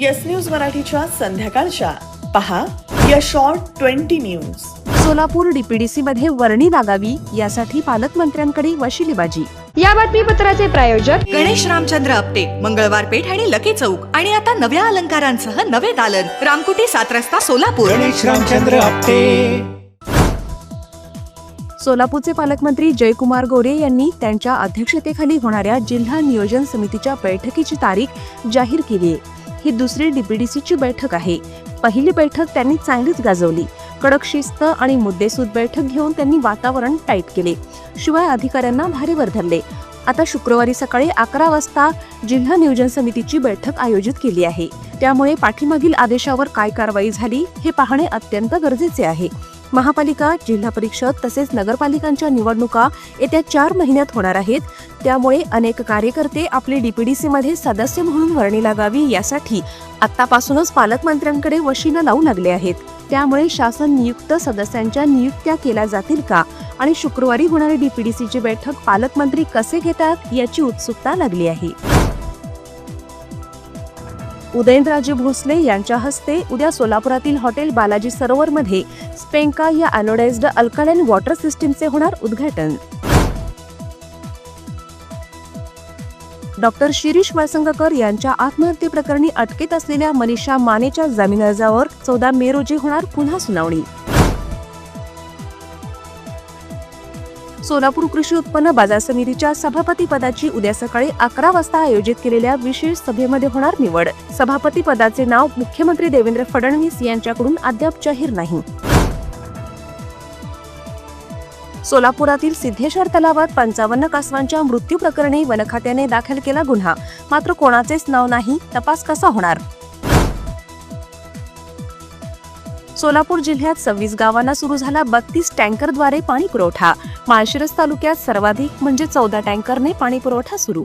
Yes news मराठीच्या संध्याकाळच्या. पहा या short twenty news Solapur DPDC मध्ये वर्णी लागावी यासाठी पालकमंत्र्यांकडे वशिलीबाजी. या बातमीपत्राचे प्रायोजक गणेश रामचंद्र आपटे मंगळवार पेठ आणि लकी चौक. आणि आता नव्या अलंकारांसह नवे दालन. रामकुटी सात रस्ता सोलापूर. गणेश रामचंद्र आपटे. सोलापूरचे पालकमंत्री जयकुमार गोरे यांनी त्यांच्या अध्यक्षतेखाली होणाऱ्या जिल्हा नियोजन समितीच्या बैठकीची तारीख जाहीर केली आहे. ही दुसरी डीपीडीसीची बैठक आहे. पहिली बैठक त्यांनी चांगलीच गाजवली. कडक शिस्त आणि मुद्देसूद बैठक घेऊन त्यांनी वातावरण टाईट केले. शिवाय अधिकाऱ्यांना भारीवर धरले. आता शुक्रवारी सकाळी अकरा वाजता जिल्हा नियोजन समितीची बैठक आयोजित केली आहे. त्यामुळे पाठीमागील आदेशावर काय कारवाई झाली हे पाहणे अत्यंत गरजेचे आहे. महापालिका जिल्हा परिषद तसेच नगरपालिकांच्या निवडणुका येत्या चार महिन्यात होणार आहेत. त्यामुळे अनेक कार्यकर्ते आपले डीपीडीसी मध्ये सदस्य म्हणून वर्णी लागावी यासाठी आतापासूनच पालकमंत्र्यांकडे वशीनं लावू लागले आहेत. त्यामुळे शासन नियुक्त सदस्यांच्या नियुक्त्या केल्या जातील का आणि शुक्रवारी होणारी डीपीडीसीची बैठक पालकमंत्री कसे घेतात याची उत्सुकता लागली आहे. उदयनराजे भोसले यांच्या हस्ते उद्या सोलापुरातील हॉटेल बालाजी सरोवर मध्ये स्पेंका या अॅनोडाइज्ड अल्कलाइन वॉटर सिस्टीमचे होणार उद्घाटन. डॉक्टर शिरीष वळसंगकर यांच्या आत्महत्येप्रकरणी अटकेत असलेल्या मनीषा मानेच्या जामीन अर्जावर चौदा मे रोजी होणार पुन्हा सुनावणी. सोलापूर कृषी उत्पन्न बाजार समितीच्या सभापती पदाची उद्या सकाळी अकरा वाजता आयोजित केलेल्या विशेष सभेमध्ये होणार निवड. सभापती पदाचे नाव मुख्यमंत्री देवेंद्र फडणवीस यांच्याकडून अद्याप जाहीर नाही. सोलापुरातील सिद्धेश्वर तलावात पंचावन्न कासवांच्या मृत्यू प्रकरणी वनखात्याने दाखल केला गुन्हा. मात्र कोणाचेच नाव नाही तपास कसा होणार? सोलापूर जिल्ह्यात सव्वीस गावांना सुरू झाला बत्तीस टँकरद्वारे पाणी पुरवठा माळशिरस तालुक्यात सर्वाधिक म्हणजे चौदा टँकरने पाणी पुरवठा सुरू.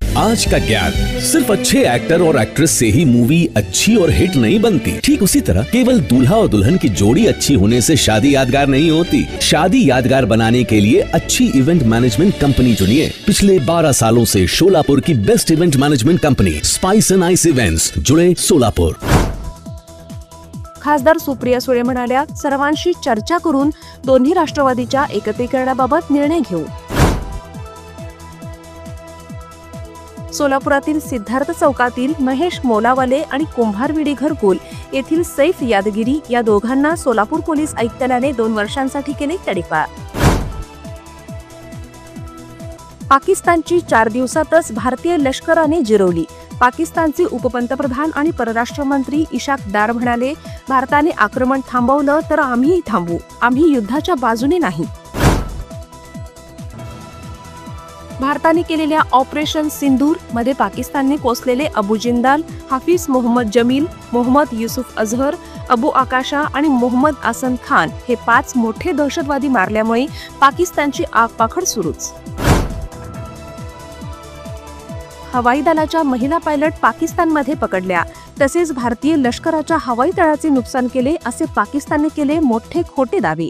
आज का ज्ञान सिर्फ़ अच्छे एक्टर और एक्ट्रेस से ही मूवी अच्छी और हिट नहीं बनती। ठीक उसी तरह केवल दूल्हा और दुल्हन की जोड़ी अच्छी होने से शादी यादगार नहीं होती। शादी यादगार बनाने के लिए अच्छी इवेंट मैनेजमेंट कंपनी चुनिए। पिछले 12 सालों से शोलापुर की best event management company spice and ice events जुड़े सोलापुर खासदार सुप्रिया सुळे म्हणाल्या, सर्वांशी चर्चा करून दोन्ही राष्ट्रवादीच्या एकत्रीकरणाबाबत निर्णय घेऊ. सोलापुरातील सिद्धार्थ चौकातील महेश मोलावाले आणि कुंभारविडी घरकुल येथील सैफ यादगिरी या दोघांना सोलापूर पोलीस आयुक्तालयाने दोन वर्षांसाठी केले तडीपार पाकिस्तानची चार दिवसातच भारतीय लष्कराने जिरवली. पाकिस्तानचे उपपंतप्रधान आणि परराष्ट्र मंत्री इशाक दार म्हणाले भारताने आक्रमण थांबवलं तर आम्हीही थांबू. आम्ही युद्धाच्या बाजूने नाही. भारताने केलेल्या ऑपरेशन सिंदूरमध्ये पाकिस्तानने कोसलेले अबू जिंदाल हाफिज मोहम्मद जमील मोहम्मद युसुफ अझहर अबू आकाशा आणि मोहम्मद आसन खान हे पाच मोठे दहशतवादी मारल्यामुळे पाकिस्तानची आगपाखड सुरूच. हवाई दलाच्या महिला पायलट पाकिस्तानमध्ये पकडल्या. तसेच भारतीय लष्कराच्या हवाई तळाचे नुकसान केले असे पाकिस्तानने केले मोठे खोटे दावे.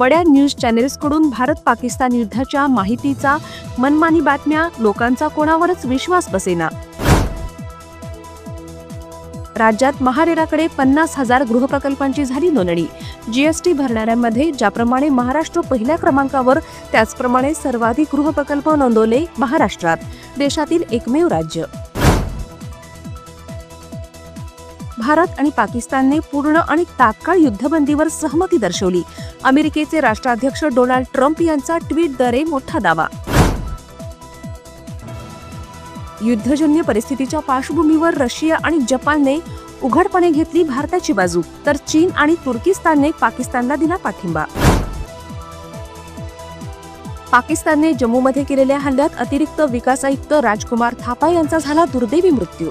बड्या न्यूज चॅनेल्सकडून भारत पाकिस्तान युद्धाच्या माहितीचा मनमानी बातम्या लोकांचा कोणावरच विश्वास बसेना. राज्यात महारेराकडे पन्नास हजार गृहप्रकल्पांची झाली नोंदणी. जीएसटी भरणाऱ्यांमध्ये ज्याप्रमाणे महाराष्ट्र पहिल्या क्रमांकावर त्याचप्रमाणे सर्वाधिक गृहप्रकल्प नोंदवले महाराष्ट्रात. देशातील एकमेव राज्य. भारत आणि पाकिस्तानने पूर्ण आणि तात्काळ युद्धबंदीवर सहमती दर्शवली. अमेरिकेचे राष्ट्राध्यक्ष डोनाल्ड ट्रम्प यांचा ट्विटद्वारे मोठा दावा. युद्धजन्य परिस्थितीच्या पार्श्वभूमीवर रशिया आणि जपानने उघडपणे घेतली भारताची बाजू तर चीन आणि तुर्किस्तानने पाकिस्तानला दिला पाठिंबा. पाकिस्तानने जम्मूमध्ये केलेल्या हल्ल्यात अतिरिक्त विकास आयुक्त राजकुमार थापा यांचा झाला दुर्दैवी मृत्यू.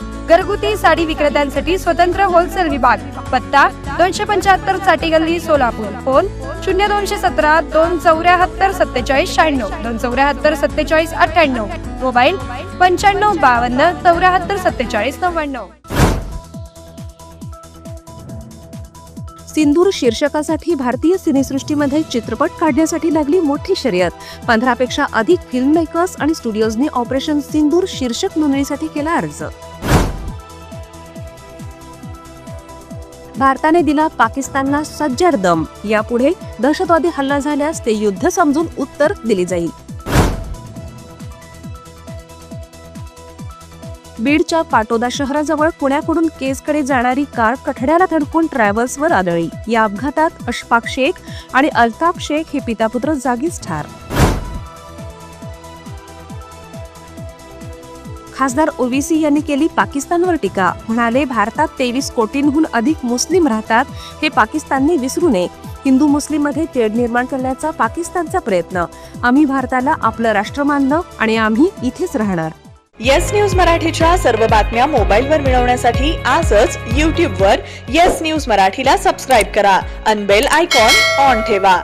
घरगुती साडी विक्रेत्यांसाठी स्वतंत्र होलसेल विभाग. पत्ता दोनशे पंच्याहत्तरसाठी गल्ली सोलापूर. फोन शून्य दोनशे सतरा दोन चौऱ्याहत्तर सत्तेचाळीस शहाण्णव. दोन चौऱ्याहत्तर सत्तेचाळीस अठ्ठ्याण्णव. मोबाईल पंच्याण्णव बावन्न चौऱ्याहत्तर सत्तेचाळीस नव्याण्णव. सिंदूर शीर्षकासाठी भारतीय सिनेसृष्टीमध्ये चित्रपट काढण्यासाठी लागली मोठी शर्यत. पंधरापेक्षा अधिक फिल्म मेकर्स आणि स्टुडिओजने ऑपरेशन सिंदूर शीर्षक नोंदणीसाठी केला अर्ज. भारताने दिला पाकिस्तानला सज्जर दम. यापुढे दहशतवादी हल्ला झाल्यास ते युद्ध समजून उत्तर दिले जाईल. बीडच्या पाटोदा शहराजवळ पुण्याकडून केसकडे जाणारी कार कठड्याला धडकून ट्रॅव्हल्सवर आदळली. या अपघातात अशफाक शेख आणि अल्ताफ शेख हे पितापुत्र जागीच ठार. खासदार ओवीसी यांनी केली पाकिस्तानवर टीका. म्हणाले भारतात तेवीस कोटींहून अधिक मुस्लिम राहतात. हे पाकिस्तानने विसरू नये. हिंदू मुस्लिममध्ये तेढ निर्माण करण्याचा पाकिस्तानचा प्रयत्न. आम्ही भारताला आपलं राष्ट्र मानलं आणि आम्ही इथेच राहणार. येस न्यूज मराठीच्या सर्व बातम्या मोबाईलवर मिळवण्यासाठी आजच यूट्यूबवर येस न्यूज मराठीला सबस्क्राईब करा. अनबेल आयकॉन ऑन ठेवा.